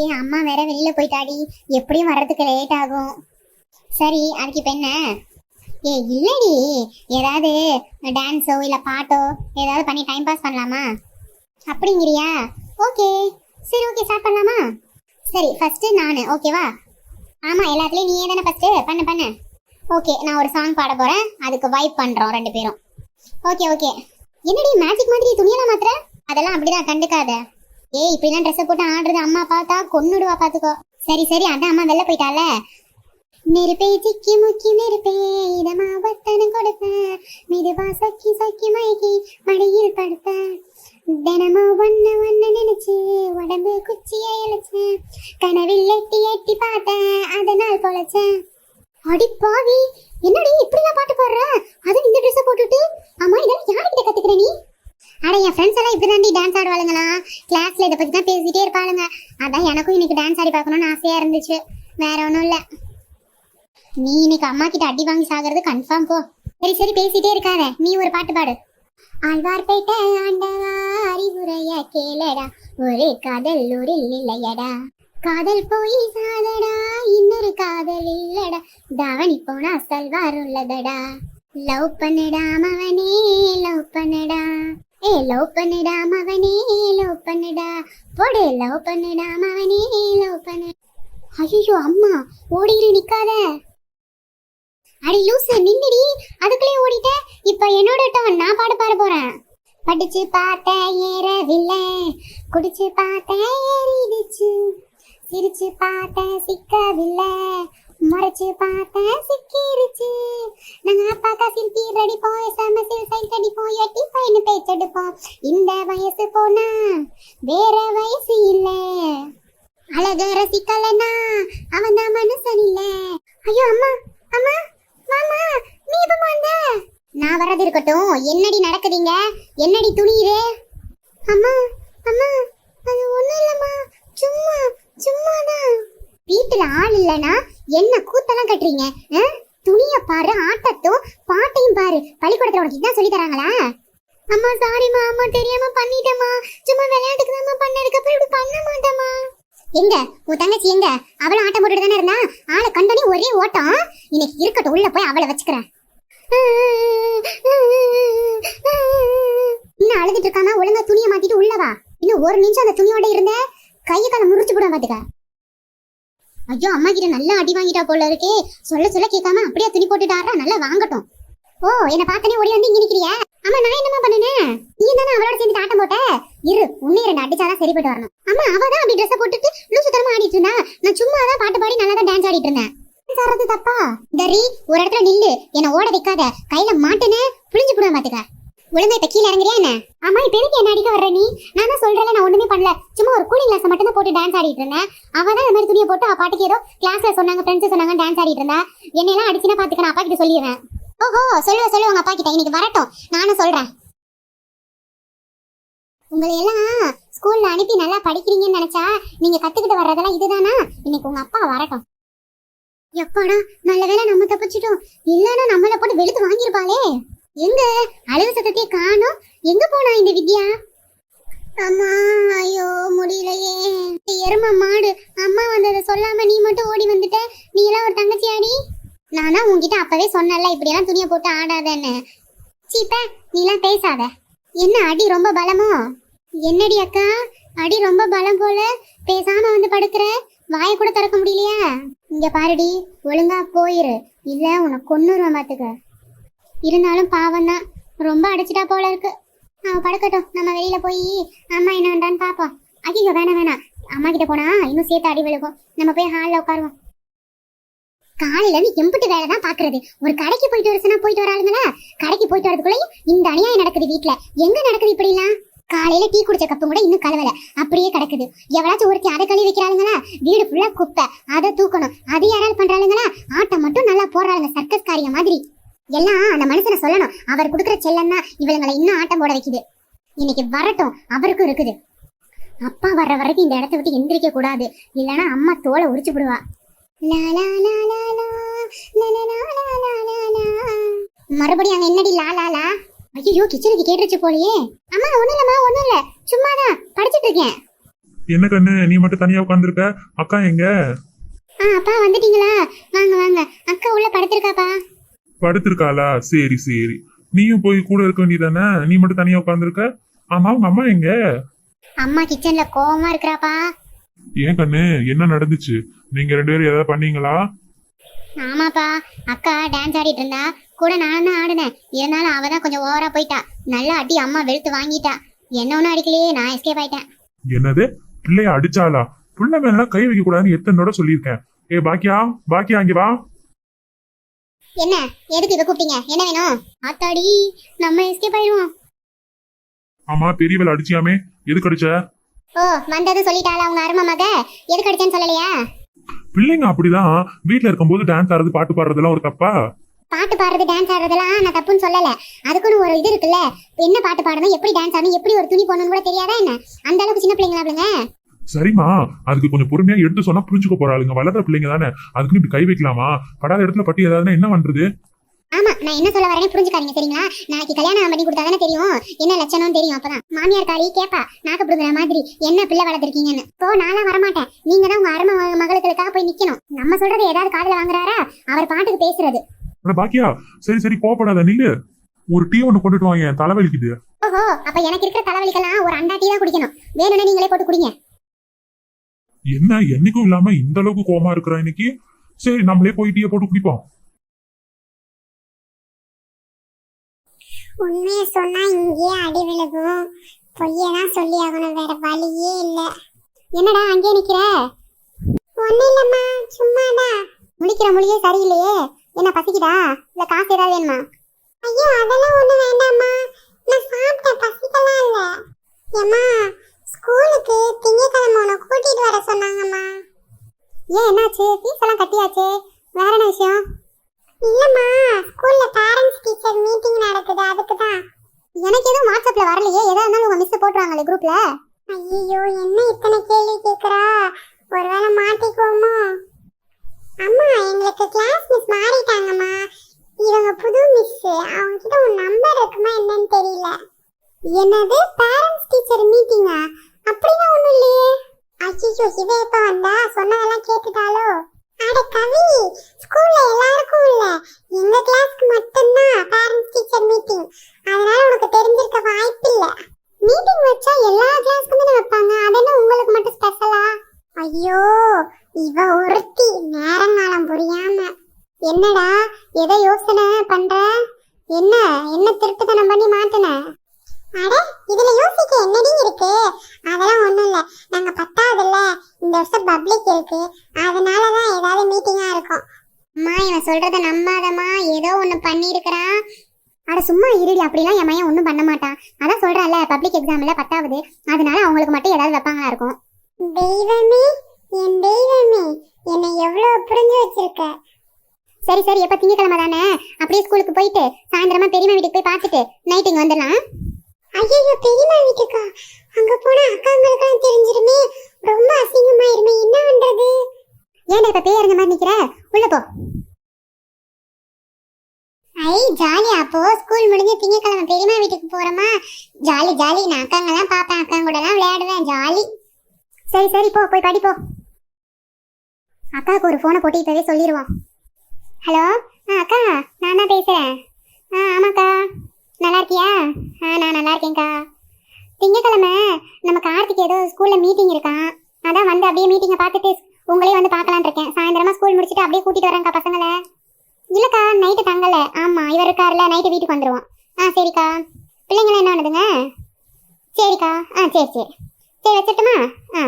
ஏன் அம்மா வேற வெளியில போயிட்டாடி. எப்படியும் வர்றதுக்கு லேட் ஆகும். சரி அதுக்கு இப்ப என்ன? ஏ இல்லடி. ஏதாவது டான்ஸோ இல்ல பாட்டோ ஏதாவது பண்ணி டைம் பாஸ் பண்ணலாமா? அப்படிங்கிறியா? ஓகே சரி ஓகே ஸ்டார்ட் பண்ணலாமா? சரி ஃபர்ஸ்ட் நான் ஓகேவா ஆமா எல்லாத்துலயும் நீயே தானே ஃபர்ஸ்ட் பண்ணு பண்ணு. ஓகே நான் ஒரு சாங் பாட போறேன். அதுக்கு வைப் பண்றோம் ரெண்டு பேரும். ஓகே ஓகே என்னடி மேஜிக் மாதிரி துணியெல்லாம் மாத்திர அதெல்லாம் அப்படிதான் கண்டுக்காத. ஏய் இப்படிலாம் ட்ரெஸ்ஸை போட்டு ஆடுறது. அம்மா பார்த்தா கொன்னுடுவா பாத்துக்கோ. சரி சரி அதான் அம்மா வெளில போயிட்டால. நெருப்பே சிக்கி முக்கி நெருப்பே இதமா வத்தனம் கொடுத்த. மெதுவா சக்கி சக்கி மயக்கி மடியில் படுத்த. தினமும் ஒன்ன ஒன்ன நினைச்சு உடம்பு குச்சிய இழைச்சேன் கனவில் எட்டி எட்டி பார்த்தேன் அதனால் பொழைச்சேன் அடி பாவி என்னடி இப்படிலாம் பாட்டு பாடுற? அதுவும் இந்த ட்ரெஸ்ஸை போட்டுட்டு? அம்மா இதெல்லாம் யாருக்கிட்ட கத்துக்கிற நீ? அட என் ஃப்ரெண்ட்ஸ் எல்லாம் இப்படி தாண்டி டான்ஸ் ஆடுவாளுங்களா கிளாஸ்ல இதை பத்தி தான் பேசிட்டே இருப்பாளுங்க. அதான் எனக்கும் இன்னைக்கு டான்ஸ் ஆடி பார்க்கணும்னு ஆசையா இருந்துச்சு. வேற ஒன்றும் இல்லை. நீ இன்னைக்கு அம்மா கிட்ட அடி வாங்கி சாகிறது கன்ஃபார்ம் போ. சரி சரி பேசிட்டே இருக்காத. நீ ஒரு பாட்டு பாடு. ஆழ்வார்பேட்டை ஆண்டவா அறிவுரைய கேளடா. ஒரு காதல் ஒரு இல்லையடா. காதல் போய் சாதடா இன்னொரு காதல் இல்லடா. தாவணி போனா சல்வார் உள்ளதடா. லவ் பண்ணடா மவனே லவ் பண்ணடா. ஏ லவ் பண்ணுடா மவனே லவ் பண்ணுடா. போடு லவ் பண்ணுடா மவனே லவ் பண்ணு. ஐயோ அம்மா ஓடிரு நிக்காத. அடி லூசு நின்னுடி அதுக்குள்ளே ஓடிட்ட. இப்ப என்னோட டர்ன் நான் பாட பாட போறேன். படிச்சு பார்த்தேன் ஏறவில்லை. குடிச்சு பார்த்தேன் ஏறிடுச்சு. சிரிச்சு பார்த்தேன் சிக்கவில்லை. மறைச்சு பார்த்தேன் சிக்கிருச்சு. நாங்க அப்பாக்கா சிரிப்பி அடிப்போம் எஸ்எம்எஸ்ஸில் சைட் அடிப்போம் எட்டி பையனு பேச்செடுப்போம். இந்த வயசு போனா வேற வயசு இல்ல. அழக ரசிக்கலனா அவன் தான் மனுஷன் இல்ல. ஐயோ அம்மா அம்மா மாமா நீ எப்ப வந்த? நான் வர்றது இருக்கட்டும். என்னடி நடக்குதுங்க? என்னடி துணியுது அம்மா அம்மா அது ஒண்ணும் இல்லம்மா. சும்மா சும்மா தான் வீட்டுல ஆள் இல்லைன்னா என்ன கூத்தெல்லாம் கட்டுறீங்க? ஆ? துணிய பாரு ஆட்டத்தும் பாட்டையும் பாரு. பள்ளிக்கூடத்துல உனக்கு இதான் சொல்லி தராங்களா? அம்மா சாரிம்மா அம்மா தெரியாம பண்ணிட்டேம்மா. சும்மா விளையாட்டுக்கு தான் பண்ணதுக்கு அப்புறம் இப்படி பண்ண மாட்டேம்மா. எங்க? உன் தங்கச்சி எங்க? அவளும் ஆட்டம் போட்டுட்டு தானே இருந்தா? ஆளை கண்டனே ஒரே ஓட்டம். இன்னைக்கு இருக்கட்டும் உள்ள போய் அவளை வச்சுக்கிறேன். இன்னும் அழுதுட்டு இருக்காம ஒழுங்கா துணியை மாத்திட்டு உள்ளவா இன்னும் ஒரு நிமிஷம் அந்த துணியோட இருந்த கையை காலை முறிச்சு போட பாத்துக்க. ஐயோ அம்மா கிட்ட நல்லா அடி வாங்கிட்டா போல இருக்கே. சொல்ல சொல்ல கேட்காம அப்படியே துணி போட்டுட்டாரா? நல்லா வாங்கட்டும். ஓ என்ன பார்த்தனே ஓடி வந்து இங்க நிக்கிறியா? அம்மா நான் என்னமா பண்ணுனேன் நீ தானே அவளோட சேர்ந்து ஆட்டம் போட்ட? இரு உன்னே ரெண்டு அடிச்சாதான் சரிப்பட்டு வரணும். அம்மா அவ தான் அப்படி ட்ரெஸ் போட்டுட்டு லூசு தரமா ஆடிட்டு இருந்தா. நான் சும்மா தான் பாட்டு பாடி நல்லா தான் டான்ஸ் ஆடிட்டு இருந்தேன். சாரது தப்பா? தரி ஒரு இடத்துல நில்லு. என்ன ஓட வைக்காத. கையில மாட்டுனே புளிஞ்சு போடுவேன் பாத்துக்க. ஒழுங்கா இப்ப கீழே இறங்குறியா என்ன? அம்மா இப்ப எதுக்கு என்ன அடிக்க வர்ற நீ? நான் தான் சொல்றேன் நான் ஒண்ணுமே பண்ணல. சும்மா ஒரு கூலிங் கிளாஸ் மட்டும் தான் போட்டு டான்ஸ் ஆடிட்டு இருந்தேன். அவ தான் இந்த மாதிரி துணியை போட்டு அவ பாட்டுக்கு ஏதோ கிளாஸ்ல சொன்னாங்க ஃப்ரெண்ட்ஸ் சொன்னாங்க டான்ஸ் ஆடிட்டு இருந்தேன் என்னெல்லாம் அடிச்சுனா பாத்துக்க நான் அப்பா கிட்ட சொல்லிடுறேன் ஓஹோ சொல்லுவ சொல்லுவ உங்க அப்பா கிட்ட. இன்னைக்கு வரட்டும். நானும் சொல்றேன். உங்களை எல்லாம் ஸ்கூல்ல அனுப்பி நல்லா படிக்கிறீங்கன்னு நினைச்சா நீங்க கத்துக்கிட்டு வர்றதெல்லாம் இதுதானா? இன்னைக்கு உங்க அப்பா வரட்டும். எப்பாடா நல்ல வேளை நம்ம தப்பிச்சிட்டோம். இல்லைன்னா நம்மளை போட்டு வெளுத்து வாங்கிருப்பாளே எங்க? அழுவு சத்தத்தையே காணோம். எங்க போனா இந்த வித்யா? அம்மா ஐயோ முடியலையே. இந்த எரும மாடு அம்மா வந்ததை சொல்லாம நீ மட்டும் ஓடி வந்துட்ட. நீ எல்லாம் ஒரு தங்கச்சியாடி? நானா உன்கிட்ட அப்பவே சொன்னல இப்படியெல்லாம் துணியை போட்டு ஆடாதன்னு. சீப்ப நீ எல்லாம் பேசாத. என்ன அடி ரொம்ப பலமோ? என்னடி அக்கா அடி ரொம்ப பலம் போல பேசாம வந்து படுக்கிற? வாயை கூட திறக்க முடியலையா? இங்க பாருடி ஒழுங்கா போயிரு. இல்ல உன்னை கொன்னுருவேன் பாத்துக்க. இருந்தாலும் பாவம் தான் ரொம்ப அடிச்சிட்டா போல இருக்கு. அவ படுக்கட்டும். நம்ம வெளியில போய் அம்மா என்ன பண்றான்னு பாப்போம். ஐயோ வேணாம் வேணாம். அம்மா கிட்ட போனா இன்னும் சேர்த்து அடி விழுகும். நம்ம போய் ஹாலில் உட்காருவோம். காலையில இருந்து எம்பிட்டு வேலை தான் பாக்குறது. ஒரு கடைக்கு போயிட்டு வர போயிட்டு வராளுங்களா? கடைக்கு போயிட்டு வரதுக்குள்ளயும் இந்த அநியாயம் நடக்குது வீட்ல. எங்க நடக்குது இப்படிலாம்? காலையில டீ குடிச்ச கப்பும் கூட இன்னும் கலவல. அப்படியே கிடக்குது. எவ்வளாச்சும் ஒருத்தி அதை கழுவி வைக்கிறாளுங்களா? வீடு ஃபுல்லா குப்பை. அதை தூக்கணும். அது யாராவது பண்றாளுங்களா? ஆட்டம் மட்டும் நல்லா போடுறாளுங்க. சர்க்கஸ் காரிய மாதிரி. எல்லாம் அந்த மனுஷனை சொல்லணும் அவர் கொடுக்குற செல்லம் தான் இவளுங்களை இன்னும் ஆட்டம் போட வைக்குது இன்னைக்கு வரட்டும் அவருக்கும் இருக்குது அப்பா வர்ற வரைக்கும் இந்த இடத்த விட்டு எந்திரிக்க கூடாது இல்லனா அம்மா தோலை உரிச்சு விடுவா. மறுபடியும் அங்க என்னடி லா லா லா ஐயோ கிச்சனுக்கு கேட்டுருச்சு போலயே அம்மா ஒண்ணும் இல்லம்மா ஒண்ணும் இல்ல சும்மாதான் படிச்சிட்டு இருக்கேன் என்ன கண்ணு நீ மட்டும் தனியா உட்காந்துருக்க அக்கா எங்க ஆ அப்பா வந்துட்டீங்களா வாங்க வாங்க அக்கா உள்ள படுத்திருக்காப்பா படுத்திருக்காளா? சரி சரி. நீயும் போய் கூட இருக்க வேண்டியதானே நீ மட்டும் தனியா உட்காந்துருக்க ஆமா உங்க அம்மா எங்க? அம்மா கிச்சன்ல கோவமா இருக்கிறாப்பா. ஏன் கண்ணு? என்ன நடந்துச்சு? நீங்க ரெண்டு பேரும் ஏதாவது பண்ணீங்களா? ஆமாப்பா. அக்கா டான்ஸ் ஆடிட்டு இருந்தா. கூட நான் தான் ஆடினேன். இருந்தாலும் அவ தான் கொஞ்சம் ஓவரா போயிட்டா. நல்லா அடி அம்மா வெளுத்து வாங்கிட்டா. என்ன ஒன்றும் அடிக்கலையே. நான் எஸ்கேப் ஆயிட்டேன். என்னது? பிள்ளைய அடிச்சாளா? புள்ள மேல கை வைக்க கூடாதுன்னு எத்தனை தடவை சொல்லியிருக்கேன். ஏ பாக்கியா? பாக்கியா இங்க வா. என்ன? எதுக்கு இவ கூப்பிட்டீங்க? என்ன வேணும்? ஆத்தாடி நம்ம எஸ்கேப் ஆயிடுவோம். ஆமா பெரியவள் அடிச்சியாமே. எதுக்கு அடிச்ச? ஓ வந்தது சொல்லிட்டாளா உங்க அருமை மக? எதுக்கு அடிச்சேன்னு சொல்லலையா? பிள்ளைங்க அப்படிதான். வீட்ல இருக்கும்போது டான்ஸ் ஆடுறது பாட்டு பாடுறதெல்லாம் ஒரு தப்பா? பாட்டு பாடுறது டான்ஸ் ஆடுறதெல்லாம் நான் தப்புன்னு சொல்லல. அதுக்குன்னு ஒரு இது இருக்குல்ல. என்ன பாட்டு பாடணும் எப்படி டான்ஸ் ஆடணும் எப்படி ஒரு துணி போடணும்னு கூட தெரியாதா என்ன? அந்த அளவுக்கு சின்ன பிள்ளைங்களா அவளுங்க சரிம்மா அதுக்கு கொஞ்சம் பொறுமையா எடுத்து சொன்னா புரிஞ்சுக்க போறாளுங்க வளர்ற பிள்ளைங்க தானே அதுக்குன்னு இப்படி கை வைக்கலாமா? படாத இடத்துல பட்டி ஏதாவதுன்னா என்ன பண்றது? ஆமா நான் என்ன சொல்ல வரேன்னு புரிஞ்சுக்காதீங்க சரிங்களா? நாளைக்கு கல்யாணம் பண்ணி கொடுத்தா தானே தெரியும்? என்ன லட்சணம் தெரியும் அப்பதான். மாமியார் காரி கேப்பா நாக்கு புடுங்குற மாதிரி என்ன பிள்ளை வளர்த்துருக்கீங்கன்னு. போ நான்லாம் வரமாட்டேன். நீங்க தான் உங்க அருமை மக- மகளுக்களுக்காக போய் நிக்கணும். நம்ம சொல்றது ஏதாவது காதுல வாங்குறாரா? அவர் பாட்டுக்கு பேசுறது. பாக்கியா சரி சரி கோவப்படாத நில்லு. ஒரு டீ ஒண்ணு கொண்டுட்டு வாங்க தலைவலிக்குது. ஓஹோ அப்ப எனக்கு இருக்கிற தலைவலிக்கெல்லாம் ஒரு அண்டா டீ தான் குடிக்கணும். வேணும்னா நீங்களே போட்டு குடிங்க. என்ன என்னைக்கும் இல்லாம இந்த அளவுக்கு கோமா இருக்கிற இன்னைக்கு? சரி நம்மளே போய் டீயை போட்டு குடிப்போம். உண்மையை சொன்னா இங்கேயே அடி விழுகும். பொய்யதான் சொல்லி ஆகணும் வேற வழியே இல்ல. என்னடா அங்கே நிக்கிற? ஒண்ணு இல்லம்மா சும்மாதான். முடிக்கிற மொழியே சரியில்லையே. என்ன பசிக்குதா? இல்ல காசு ஏதாவது வேணுமா? ஐயோ அதெல்லாம் ஒண்ணு வேண்டாம்மா. நான் சாப்பிட்டேன் பசிக்கலாம் இல்ல. ஏமா ஸ்கூல் திங்கக்கிழமை உன்னை கூட்டிட்டு வர சொன்னாங்கம்மா ஏன் என்னாச்சு? ஃபீஸ் எல்லாம் கட்டியாச்சே. வேற என்ன விஷயம்? இல்லம்மா ஸ்கூல்ல பேரண்ட்ஸ் டீச்சர் மீட்டிங் நடக்குது அதுக்கு தான் எனக்கு எதுவும் வாட்ஸ்அப்ல வரலையே. எதா இருந்தாலும் உங்க மிஸ் போட்டுருவாங்களே குரூப்ல ஐயோ என்ன இத்தனை கேள்வி கேக்குறா? ஒருவேளை மாட்டிக்குவோமோ? அம்மா எங்களுக்கு கிளாஸ் மிஸ் மாறிட்டாங்கம்மா. இவங்க புது மிஸ் அவங்க கிட்ட உன் நம்பர் இருக்குமா என்னன்னு தெரியல. என்னது பேரண்ட்ஸ் டீச்சர் மீட்டிங்கா அப்படின்னா ஒண்ணும் இல்லையே ஐயோ இவ எப்ப வந்தா சொன்னதெல்லாம் கேட்டுட்டாலோ அட கவி ஸ்கூல்ல எல்லாருக்கும் இல்ல. எங்க கிளாஸ்க்கு மட்டும்தான் பேரண்ட்ஸ் டீச்சர் மீட்டிங் அதனால உனக்கு தெரிஞ்சிருக்க வாய்ப்பு இல்ல. மீட்டிங் வச்சா எல்லா கிளாஸ்க்குமே தான் வைப்பாங்க. அதெல்லாம் உங்களுக்கு மட்டும் ஸ்பெஷலா ஐயோ இவ ஒருத்தி நேரங்காலம் புரியாம. என்னடா எதை யோசனை பண்ற? என்ன என்ன திருட்டுத்தனம் பண்ணி மாட்டுன? அட இதுல யோசிக்க என்னடி இருக்கு? அதெல்லாம் ஒண்ணும் இல்ல. நாங்க பத்தாவதுல இந்த வருஷம் பப்ளிக் இருக்கு. அதனாலதான் ஏதாவது மீட்டிங்கா இருக்கும். அம்மா இவன் சொல்றத நம்பாதம்மா. ஏதோ ஒண்ணு பண்ணிருக்கிறான் அட சும்மா இருடி. அப்படிலாம் என் பையன் ஒன்றும் பண்ண மாட்டான். அதான் சொல்றேன்ல பப்ளிக் எக்ஸாம்ல பத்தாவது. அதனால அவங்களுக்கு மட்டும் ஏதாவது வைப்பாங்களா இருக்கும். தெய்வமே என் தெய்வமே என்னை எவ்வளவு புரிஞ்சு வச்சிருக்க. சரி சரி. எப்ப திங்கக்கிழமை தானே? அப்படியே ஸ்கூலுக்கு போயிட்டு சாயந்தரமா பெரியம்மா வீட்டுக்கு போய் பார்த்துட்டு நைட் இங்க வந்துடலாம். ஐயோ பெரியமா வீட்டுக்கா. அங்க போனா அக்காங்களுக்கெல்லாம் தெரிஞ்சிருமே. ரொம்ப அசிங்கமாயிருமே. என்ன பண்றது? ஏன்டா இப்ப பேய் இறங்க மாதிரி நிக்கிற? உள்ள போ. ஐ ஜாலி. அப்போ ஸ்கூல் முடிஞ்சு திங்கக்கிழமை பெரியமா வீட்டுக்கு போறோமா? Jolly jolly. நான் அக்காங்கெல்லாம் பார்ப்பேன். அக்காங்க கூட எல்லாம் விளையாடுவேன். ஜாலி. சரி சரி. போ போய் படிப்போ. அக்காவுக்கு ஒரு ஃபோனை போட்டு இப்பவே சொல்லிடுவோம் ஹலோ? ஆ அக்கா நான் தான் பேசுகிறேன் ஆ ஆமாக்கா. நல்லா இருக்கியா ஆ நான் நல்லா இருக்கேன்க்கா திங்கக்கிழமை நம்ம கார்த்திக் ஏதோ ஸ்கூலில் மீட்டிங் இருக்கான். அதான் வந்து அப்படியே மீட்டிங்கை பார்த்துட்டு உங்களையும் வந்து பார்க்கலான்னு இருக்கேன். சாயந்தரமா ஸ்கூல் முடிச்சுட்டு அப்படியே கூட்டிட்டு வரேன்க்கா பசங்களை. இல்லக்கா நைட்டு தங்கல. ஆமா இவர் இருக்காருல நைட்டு வீட்டுக்கு வந்துருவோம் ஆ சரிக்கா. பிள்ளைங்களாம் என்ன பண்ணுதுங்க? சரிக்கா. ஆ சரி சரி. சரி வச்சிட்டுமா ஆ.